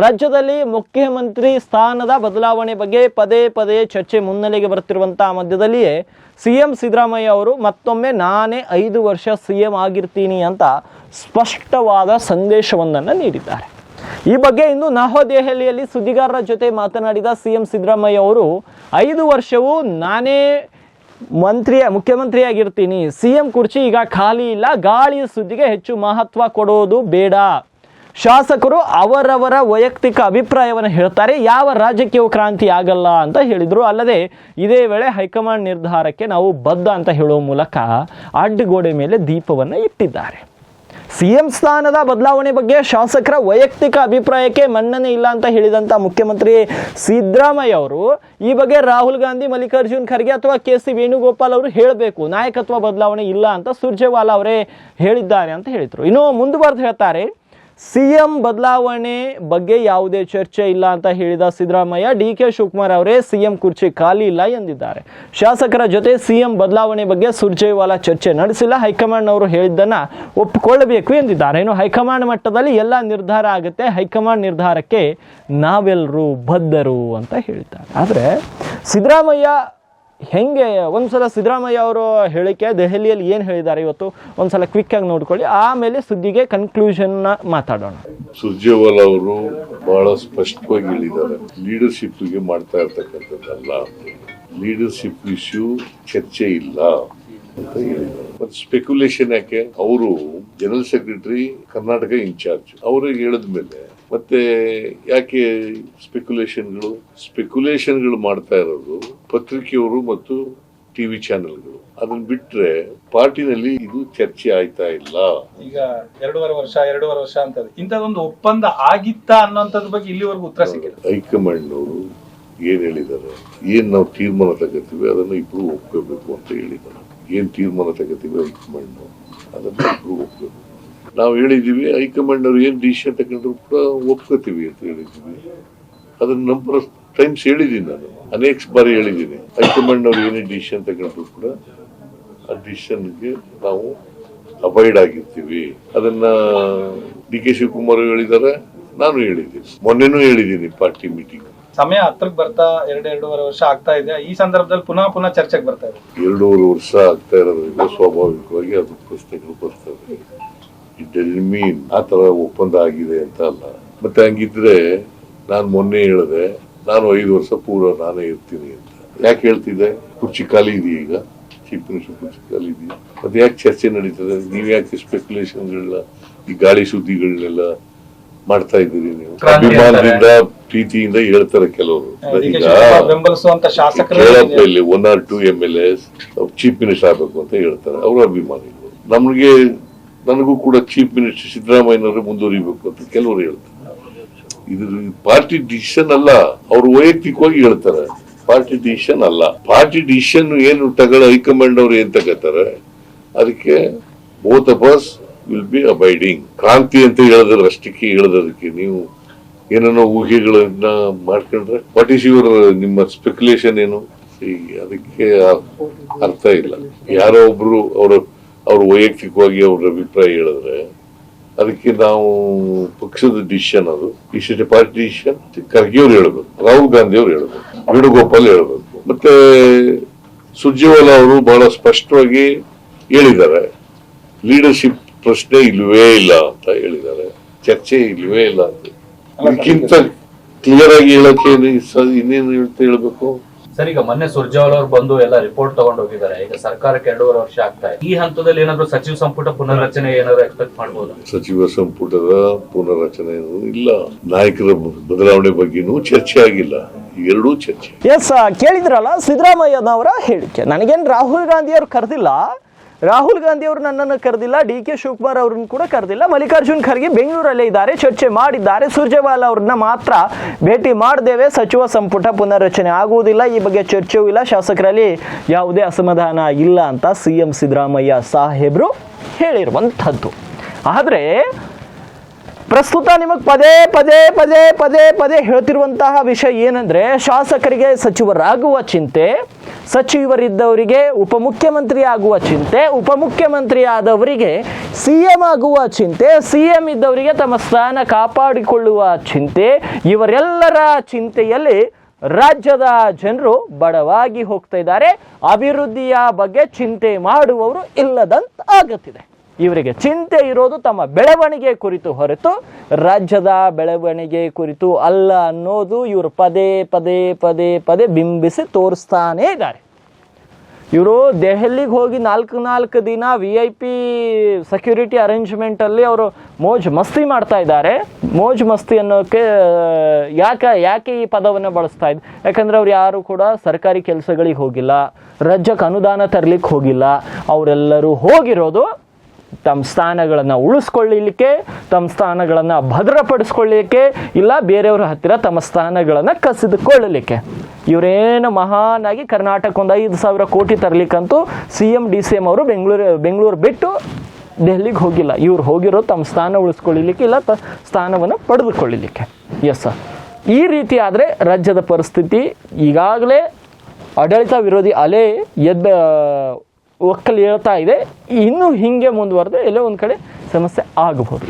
ರಾಜ್ಯದಲ್ಲಿ ಮುಖ್ಯಮಂತ್ರಿ ಸ್ಥಾನದ ಬದಲಾವಣೆ ಬಗ್ಗೆ ಪದೇ ಪದೇ ಚರ್ಚೆ ಮುನ್ನೆಲೆಗೆ ಬರುತ್ತಿರುವಂತಹ ಮಧ್ಯದಲ್ಲಿಯೇ ಸಿಎಂ ಸಿದ್ದರಾಮಯ್ಯ ಅವರು ಮತ್ತೊಮ್ಮೆ ನಾನೇ ಐದು ವರ್ಷ ಸಿಎಂ ಆಗಿರ್ತೀನಿ ಅಂತ ಸ್ಪಷ್ಟವಾದ ಸಂದೇಶವೊಂದನ್ನು ನೀಡಿದ್ದಾರೆ. ಈ ಬಗ್ಗೆ ಇಂದು ನವದೆಹಲಿಯಲ್ಲಿ ಸುದ್ದಿಗಾರರ ಜೊತೆ ಮಾತನಾಡಿದ ಸಿಎಂ ಸಿದ್ದರಾಮಯ್ಯ ಅವರು, ಐದು ವರ್ಷವೂ ನಾನೇ ಮಂತ್ರಿಯ, ಮುಖ್ಯಮಂತ್ರಿಯಾಗಿರ್ತೀನಿ. ಸಿಎಂ ಕುರ್ಚಿ ಈಗ ಖಾಲಿ ಇಲ್ಲ, ಗಾಳಿಯ ಸುದ್ದಿಗೆ ಹೆಚ್ಚು ಮಹತ್ವ ಕೊಡೋದು ಬೇಡ. ಶಾಸಕರು ಅವರವರ ವೈಯಕ್ತಿಕ ಅಭಿಪ್ರಾಯವನ್ನು ಹೇಳ್ತಾರೆ. ಯಾವ ರಾಜಕೀಯ ಕ್ರಾಂತಿ ಆಗಲ್ಲ ಅಂತ ಹೇಳಿದರು. ಅಲ್ಲದೆ ಇದೇ ವೇಳೆ ಹೈಕಮಾಂಡ್ ನಿರ್ಧಾರಕ್ಕೆ ನಾವು ಬದ್ಧ ಅಂತ ಹೇಳುವ ಮೂಲಕ ಅಡ್ಡಗೋಡೆ ಮೇಲೆ ದೀಪವನ್ನು ಇಟ್ಟಿದ್ದಾರೆ. ಸಿಎಂ ಸ್ಥಾನದ ಬದಲಾವಣೆ ಬಗ್ಗೆ ಶಾಸಕರ ವೈಯಕ್ತಿಕ ಅಭಿಪ್ರಾಯಕ್ಕೆ ಮನ್ನಣೆ ಇಲ್ಲ ಅಂತ ಹೇಳಿದಂಥ ಮುಖ್ಯಮಂತ್ರಿ ಸಿದ್ದರಾಮಯ್ಯ ಅವರು ಈ ಬಗ್ಗೆ ರಾಹುಲ್ ಗಾಂಧಿ, ಮಲ್ಲಿಕಾರ್ಜುನ್ ಖರ್ಗೆ ಅಥವಾ ಕೆ ಸಿ ವೇಣುಗೋಪಾಲ್ ಅವರು ಹೇಳಬೇಕು. ನಾಯಕತ್ವ ಬದಲಾವಣೆ ಇಲ್ಲ ಅಂತ ಸುರ್ಜೇವಾಲಾ ಅವರೇ ಹೇಳಿದ್ದಾರೆ ಅಂತ ಹೇಳಿದರು. ಇನ್ನು ಮುಂದುವರೆದು ಹೇಳ್ತಾರೆ ಸಿಎಂ ಬದಲಾವಣೆ ಬಗ್ಗೆ ಯಾವುದೇ ಚರ್ಚೆ ಇಲ್ಲ ಅಂತ ಹೇಳಿದ ಸಿದ್ದರಾಮಯ್ಯ ಡಿ ಕೆ ಶಿವಕುಮಾರ್ ಅವರೇ ಸಿಎಂ ಕುರ್ಚಿ ಖಾಲಿ ಇಲ್ಲ ಎಂದಿದ್ದಾರೆ. ಶಾಸಕರ ಜೊತೆ ಸಿಎಂ ಬದಲಾವಣೆ ಬಗ್ಗೆ ಸುರ್ಜೇವಾಲಾ ಚರ್ಚೆ ನಡೆಸಿಲ್ಲ. ಹೈಕಮಾಂಡ್ ಅವರು ಹೇಳಿದ್ದನ್ನ ಒಪ್ಪಿಕೊಳ್ಳಬೇಕು ಎಂದಿದ್ದಾರೆ. ಇನ್ನು ಹೈಕಮಾಂಡ್ ಮಟ್ಟದಲ್ಲಿ ಎಲ್ಲ ನಿರ್ಧಾರ ಆಗುತ್ತೆ. ಹೈಕಮಾಂಡ್ ನಿರ್ಧಾರಕ್ಕೆ ನಾವೆಲ್ಲರೂ ಬದ್ಧರು ಅಂತ ಹೇಳ್ತಾರೆ ಆದರೆ ಸಿದ್ದರಾಮಯ್ಯ ಹೆಂಗೆ ಒಂದ್ಸಲ ಸಿದ್ದರಾಮಯ್ಯ ಅವರು ಹೇಳಿಕೆ ದೆಹಲಿಯಲ್ಲಿ ಏನು ಹೇಳಿದ್ದಾರೆ ಇವತ್ತು? ಒಂದ್ಸಲ ಕ್ವಿಕ್ ಆಗಿ ನೋಡ್ಕೊಳ್ಳಿ. ಆಮೇಲೆ ಸುದ್ದಿಗೆ ಕನ್ಕ್ಲೂಷನ್ನ ಮಾತಾಡೋಣ. ಸುರ್ಜೇವಾಲ್ ಅವರು ಬಹಳ ಸ್ಪಷ್ಟವಾಗಿ ಹೇಳಿದ್ದಾರೆ. ಲೀಡರ್ಶಿಪ್ಗೆ ಮಾಡ್ತಾ ಇರ್ತಕ್ಕಂಥದ್ದಲ್ಲ ಲೀಡರ್ಶಿಪ್ ಇಶ್ಯೂ ಚರ್ಚೆ ಇಲ್ಲ ಅಂತ ಹೇಳಿದ್ದಾರೆ. ಸ್ಪೆಕ್ಯುಲೇಷನ್ ಯಾಕೆ? ಅವರು ಜನರಲ್ ಸೆಕ್ರೆಟರಿ ಕರ್ನಾಟಕ ಇನ್ಚಾರ್ಜ್ ಅವರು ಹೇಳಿದ್ಮೇಲೆ ಮತ್ತೆ ಯಾಕೆ ಸ್ಪೆಕ್ಯುಲೇಷನ್ಗಳು ಸ್ಪೆಕ್ಯುಲೇಷನ್ಗಳು ಮಾಡ್ತಾ ಇರೋದು ಪತ್ರಿಕೆಯವರು ಮತ್ತು ಟಿವಿ ಚಾನೆಲ್ಗಳು ಅದನ್ನ ಬಿಟ್ರೆ ಪಾರ್ಟಿನಲ್ಲಿ ಇದು ಚರ್ಚೆ ಆಯ್ತಾ ಇಲ್ಲ? ಈಗ ಎರಡೂವರೆ ವರ್ಷ ಎರಡೂವರೆ ವರ್ಷ ಅಂತ ಇಂಥದೊಂದು ಒಪ್ಪಂದ ಆಗಿತ್ತಾ ಅನ್ನೋಂಥದ್ರ ಬಗ್ಗೆ ಇಲ್ಲಿವರೆಗೂ ಉತ್ತರ ಸಿಕ್ಕಿಲ್ಲ. ಹೈಕಮಾಂಡ್ ಅವರು ಏನ್ ಹೇಳಿದ್ದಾರೆ? ಏನ್ ನಾವು ತೀರ್ಮಾನ ತಗೋತೀವಿ? ಅದನ್ನ ಇಬ್ರು ಒಪ್ಕೋಬೇಕು ಅಂತ ಹೇಳಿದ್ದಾರೆ. ಏನ್ ತೀರ್ಮಾನ ತಗೋತೀವಿ ಹೈಕಮಾಂಡ್ ಅದನ್ನ ಇಬ್ರು ಒಪ್ಕೋಬೇಕು. ನಾವು ಹೇಳಿದೀವಿ ಹೈಕಮಾಂಡ್ ಅವರು ಏನು ಡಿಸಿಷನ್ ತಗೊಂಡ್ರು ಕೂಡ ಒಪ್ಕೋತೀವಿ ಅಂತ ಹೇಳಿದೀವಿ ಅದನ್ನ ನಂಬರ್ ಆಫ್ ಟೈಮ್ಸ್ ಹೇಳಿದ್ದೀನಿ ನಾನು. ಅನೇಕ ಬಾರಿ ಹೇಳಿದ್ದೀನಿ. ಹೈಕಮಾಂಡ್ ಅವರು ಏನೇ ಡಿಸಿಷನ್ ತಗೊಂಡ್ರು ಕೂಡ ಆ ಡಿಸಿಷನ್ಗೆ ನಾವು ಅವಾಯ್ಡ್ ಆಗಿರ್ತೀವಿ. ಅದನ್ನ ಡಿ ಕೆ ಶಿವಕುಮಾರ್ ಹೇಳಿದ್ದಾರೆ ನಾನು ಹೇಳಿದ್ದೀನಿ. ಮೊನ್ನೆನೂ ಹೇಳಿದ್ದೀನಿ ಪಾರ್ಟಿ ಮೀಟಿಂಗ್ ಸಮಯ ಹತ್ರಕ್ಕೆ ಬರ್ತಾ ಎರಡು ಎರಡೂವರೆ ವರ್ಷ ಆಗ್ತಾ ಇದೆ. ಈ ಸಂದರ್ಭದಲ್ಲಿ ಪುನಃ ಪುನಃ ಚರ್ಚೆಗೆ ಬರ್ತಾ ಇದೆ. ಎರಡೂವರೆ ವರ್ಷ ಆಗ್ತಾ ಇರೋದ್ರಿಂದ ಸ್ವಾಭಾವಿಕವಾಗಿ ಅದು ಪ್ರಶ್ನೆಗಳು ಬರ್ತವೆ. ಮೀನ್ ಆ ತರ ಒಪ್ಪಂದ ಆಗಿದೆ ಅಂತ ಅಲ್ಲ. ಮತ್ತೆ ಹಂಗಿದ್ರೆ ನಾನು ಮೊನ್ನೆ ಹೇಳಿದೆ ನಾನು ಐದು ವರ್ಷ ಪೂರ್ವ ನಾನೇ ಇರ್ತೀನಿ ಅಂತ. ಯಾಕೆ ಹೇಳ್ತಿದ್ದೆ? ಕುರ್ಚಿ ಖಾಲಿ ಇದೆಯಾ ಈಗ? ಚೀಫ್ ಮಿನಿಸ್ಟರ್ ಕುರ್ಚಿ ಖಾಲಿ ಇದೆಯಾ? ಮತ್ತೆ ಯಾಕೆ ಚರ್ಚೆ ನಡೀತದೆ? ನೀವ್ ಯಾಕೆ ಸ್ಪೆಕ್ಯುಲೇಷನ್ಗಳನ್ನ ಈ ಗಾಳಿ ಸುದ್ದಿಗಳನ್ನೆಲ್ಲ ಮಾಡ್ತಾ ಇದ್ದೀರಿ ನೀವು? ಅಭಿಮಾನದಿಂದ ಪ್ರೀತಿಯಿಂದ ಹೇಳ್ತಾರೆ ಕೆಲವರು. ಈಗ ಕೇಳಪ್ಪ ಇಲ್ಲಿ one or two M L S chief minister ಆಗ್ಬೇಕು ಅಂತ ಹೇಳ್ತಾರೆ. ಅವರು ಅಭಿಮಾನಿಗಳು. ನಮಗೆ ನನಗೂ ಕೂಡ ಚೀಫ್ ಮಿನಿಸ್ಟರ್ ಸಿದ್ದರಾಮಯ್ಯನವರು ಮುಂದುವರಿಬೇಕು ಅಂತ ಕೆಲವರು ಹೇಳ್ತಾರೆ. ಇದು ಪಾರ್ಟಿ ಡಿಸಿಷನ್ ಅಲ್ಲ, ಅವರು ವೈಯಕ್ತಿಕವಾಗಿ ಹೇಳ್ತಾರೆ. ಪಾರ್ಟಿ ಡಿಸಿಷನ್ ಅಲ್ಲ. ಪಾರ್ಟಿ ಡಿಸಿಷನ್ ಏನು ತಗೊಳ್ಳ ಹೈಕಮಾಂಡ್ ಅವರು ಏನ್ ತಗೋತಾರೆ, ಅದಕ್ಕೆ both of will be abiding ಕ್ರಾಂತಿ ಅಂತ ಹೇಳಿದ್ರೆ ಅಷ್ಟಕ್ಕೆ ಹೇಳದಕ್ಕೆ ನೀವು ಏನೇನೋ ಊಹೆಗಳನ್ನ ಮಾಡ್ಕೊಂಡ್ರೆ ವಾಟ್ ಈಸ್ ಯುವರ್ ನಿಮ್ಮ ಸ್ಪೆಕ್ಯುಲೇಷನ್ ಏನು? ಅದಕ್ಕೆ ಅರ್ಥ ಇಲ್ಲ. ಯಾರೋ ಒಬ್ರು ಅವರ ಅವ್ರ ವೈಯಕ್ತಿಕವಾಗಿ ಅವ್ರ ಅಭಿಪ್ರಾಯ ಹೇಳಿದ್ರೆ ಅದಕ್ಕೆ ನಾವು ಪಕ್ಷದ ಡಿಸಿಷನ್ ಅದು. ಇಷ್ಟ ಪಾರ್ಟಿ ಡಿಸಿಷನ್ ಖರ್ಗೆ ಅವ್ರು ಹೇಳ್ಬೇಕು ರಾಹುಲ್ ಗಾಂಧಿ ಅವ್ರು ಹೇಳ್ಬೇಕು ವೇಣುಗೋಪಾಲ್ ಹೇಳ್ಬೇಕು. ಮತ್ತೆ ಸುರ್ಜೇವಾಲಾ ಅವರು ಬಹಳ ಸ್ಪಷ್ಟವಾಗಿ ಹೇಳಿದ್ದಾರೆ ಲೀಡರ್ಶಿಪ್ ಪ್ರಶ್ನೆ ಇಲ್ವೇ ಇಲ್ಲ ಅಂತ ಹೇಳಿದ್ದಾರೆ ಚರ್ಚೆ ಇಲ್ವೇ ಇಲ್ಲ ಅಂತ. ಇದಕ್ಕಿಂತ ಕ್ಲಿಯರ್ ಆಗಿ ಹೇಳಕ್ಕೆ ಇನ್ನೇನು ಹೇಳ್ತಾ ಹೇಳ್ಬೇಕು? ಸರ್ ಈಗ ಮೊನ್ನೆ ಸುರ್ಜಾವಲ್ ಅವರು ಬಂದು ಎಲ್ಲ ರಿಪೋರ್ಟ್ ತಗೊಂಡು ಹೋಗಿದ್ದಾರೆ. ಈಗ ಸರ್ಕಾರಕ್ಕೆ ಎರಡೂವರೆ ವರ್ಷ ಆಗ್ತಾ ಇದೆ. ಈ ಹಂತದಲ್ಲಿ ಏನಾದ್ರು ಸಚಿವ ಸಂಪುಟ ಪುನರ್ರಚನೆ ಏನಾದ್ರು ಎಕ್ಸ್ಪೆಕ್ಟ್ ಮಾಡಬಹುದು ಸಚಿವ ಸಂಪುಟದ ಪುನರ್ರಚನೆ ಏನು ಇಲ್ಲ. ನಾಯಕರ ಬದಲಾವಣೆ ಬಗ್ಗೆನೂ ಚರ್ಚೆ ಆಗಿಲ್ಲ. ಎರಡೂ ಚರ್ಚೆ. ಎಸ್ ಕೇಳಿದ್ರಲ್ಲ ಸಿದ್ದರಾಮಯ್ಯನವರ ಹೇಳಿಕೆ. ನನಗೇನು ರಾಹುಲ್ ಗಾಂಧಿ ಅವರು ಕರೆದಿಲ್ಲ. ರಾಹುಲ್ ಗಾಂಧಿ ಅವರು ನನ್ನನ್ನು ಕರೆದಿಲ್ಲ, ಡಿ ಕೆ ಶಿವಕುಮಾರ್ ಅವ್ರನ್ನ ಕೂಡ ಕರೆದಿಲ್ಲ. ಮಲ್ಲಿಕಾರ್ಜುನ್ ಖರ್ಗೆ ಬೆಂಗಳೂರಲ್ಲೇ ಇದ್ದಾರೆ, ಚರ್ಚೆ ಮಾಡಿದ್ದಾರೆ. ಸುರ್ಜೇವಾಲಾ ಅವ್ರನ್ನ ಮಾತ್ರ ಭೇಟಿ ಮಾಡಿದ್ದೇವೆ ಸಚಿವ ಸಂಪುಟ ಪುನರ್ರಚನೆ ಆಗುವುದಿಲ್ಲ, ಈ ಬಗ್ಗೆ ಚರ್ಚೆಯೂ ಇಲ್ಲ. ಶಾಸಕರಲ್ಲಿ ಯಾವುದೇ ಅಸಮಾಧಾನ ಇಲ್ಲ ಅಂತ ಸಿ ಎಂ ಸಿದ್ದರಾಮಯ್ಯ ಸಾಹೇಬರು ಹೇಳಿರುವಂಥದ್ದು. ಆದರೆ ಪ್ರಸ್ತುತ ನಿಮಗೆ ಪದೇ ಪದೇ ಪದೇ ಪದೇ ಪದೇ ಹೇಳ್ತಿರುವಂತಹ ವಿಷಯ ಏನಂದ್ರೆ, ಶಾಸಕರಿಗೆ ಸಚಿವರಾಗುವ ಚಿಂತೆ, ಸಚಿವರಿದ್ದವರಿಗೆ ಉಪಮುಖ್ಯಮಂತ್ರಿ ಆಗುವ ಚಿಂತೆ, ಉಪಮುಖ್ಯಮಂತ್ರಿ ಆದವರಿಗೆ ಸಿ ಎಂ ಆಗುವ ಚಿಂತೆ, ಸಿ ಎಂ ಇದ್ದವರಿಗೆ ತಮ್ಮ ಸ್ಥಾನ ಕಾಪಾಡಿಕೊಳ್ಳುವ ಚಿಂತೆ, ಇವರೆಲ್ಲರ ಚಿಂತೆಯಲ್ಲಿ ರಾಜ್ಯದ ಜನರು ಬಡವಾಗಿ ಹೋಗ್ತಾ ಇದ್ದಾರೆ. ಅಭಿವೃದ್ಧಿಯ ಬಗ್ಗೆ ಚಿಂತೆ ಮಾಡುವವರು ಇಲ್ಲದಂತ ಆಗುತ್ತಿದೆ ಇವರಿಗೆ ಚಿಂತೆ ಇರೋದು ತಮ್ಮ ಬೆಳವಣಿಗೆ ಕುರಿತು ಹೊರತು ರಾಜ್ಯದ ಬೆಳವಣಿಗೆ ಕುರಿತು ಅಲ್ಲ ಅನ್ನೋದು ಇವರು ಪದೇ ಪದೇ ಪದೇ ಪದೇ ಬಿಂಬಿಸಿ ತೋರಿಸ್ತಾನೇ ಇದ್ದಾರೆ. ಇವರು ದೆಹಲಿಗೆ ಹೋಗಿ ನಾಲ್ಕು ನಾಲ್ಕು ದಿನ ವಿ ಐ ಪಿ ಸೆಕ್ಯೂರಿಟಿ ಅರೇಂಜ್ಮೆಂಟಲ್ಲಿ ಅವರು ಮೋಜ್ ಮಸ್ತಿ ಮಾಡ್ತಾ ಇದ್ದಾರೆ. ಮೋಜ್ ಮಸ್ತಿ ಅನ್ನೋಕ್ಕೆ ಯಾಕೆ ಯಾಕೆ ಈ ಪದವನ್ನು ಬಳಸ್ತಾ ಇದ್ದು ಯಾಕಂದರೆ ಅವ್ರು ಯಾರು ಕೂಡ ಸರ್ಕಾರಿ ಕೆಲಸಗಳಿಗೆ ಹೋಗಿಲ್ಲ. ರಾಜ್ಯಕ್ಕೆ ಅನುದಾನ ತರಲಿಕ್ಕೆ ಹೋಗಿಲ್ಲ. ಅವರೆಲ್ಲರೂ ಹೋಗಿರೋದು ತಮ್ಮ ಸ್ಥಾನಗಳನ್ನು ಉಳಿಸ್ಕೊಳ್ಳಲಿಕ್ಕೆ ತಮ್ಮ ಸ್ಥಾನಗಳನ್ನು ಭದ್ರಪಡಿಸ್ಕೊಳ್ಳಲಿಕ್ಕೆ ಇಲ್ಲ ಬೇರೆಯವ್ರ ಹತ್ತಿರ ತಮ್ಮ ಸ್ಥಾನಗಳನ್ನು ಕಸಿದುಕೊಳ್ಳಲಿಕ್ಕೆ. ಇವರೇನು ಮಹಾನಾಗಿ ಕರ್ನಾಟಕ ಒಂದು ಐದು ಸಾವಿರ ಕೋಟಿ ತರಲಿಕ್ಕಂತೂ C M D C M ಅವರು ಬೆಂಗಳೂರು ಬೆಂಗಳೂರು ಬಿಟ್ಟು ದೆಹಲಿಗೆ ಹೋಗಿಲ್ಲ. ಇವ್ರು ಹೋಗಿರೋ ತಮ್ಮ ಸ್ಥಾನ ಉಳಿಸ್ಕೊಳ್ಳಲಿಕ್ಕೆ ಇಲ್ಲ, ತ ಸ್ಥಾನವನ್ನು ಪಡೆದುಕೊಳ್ಳಲಿಕ್ಕೆ ಎಸ್ ಸರ್ ಈ ರೀತಿ ಆದರೆ ರಾಜ್ಯದ ಪರಿಸ್ಥಿತಿ ಈಗಾಗಲೇ ಆಡಳಿತ ವಿರೋಧಿ ಅಲೆ ಎದ್ದ ಒಕ್ಕಲು ಹೇಳ್ತಾ ಇದೆ. ಇನ್ನೂ ಹಿಂಗೆ ಮುಂದುವರೆದು ಎಲ್ಲೋ ಒಂದು ಕಡೆ ಸಮಸ್ಯೆ ಆಗಬಹುದು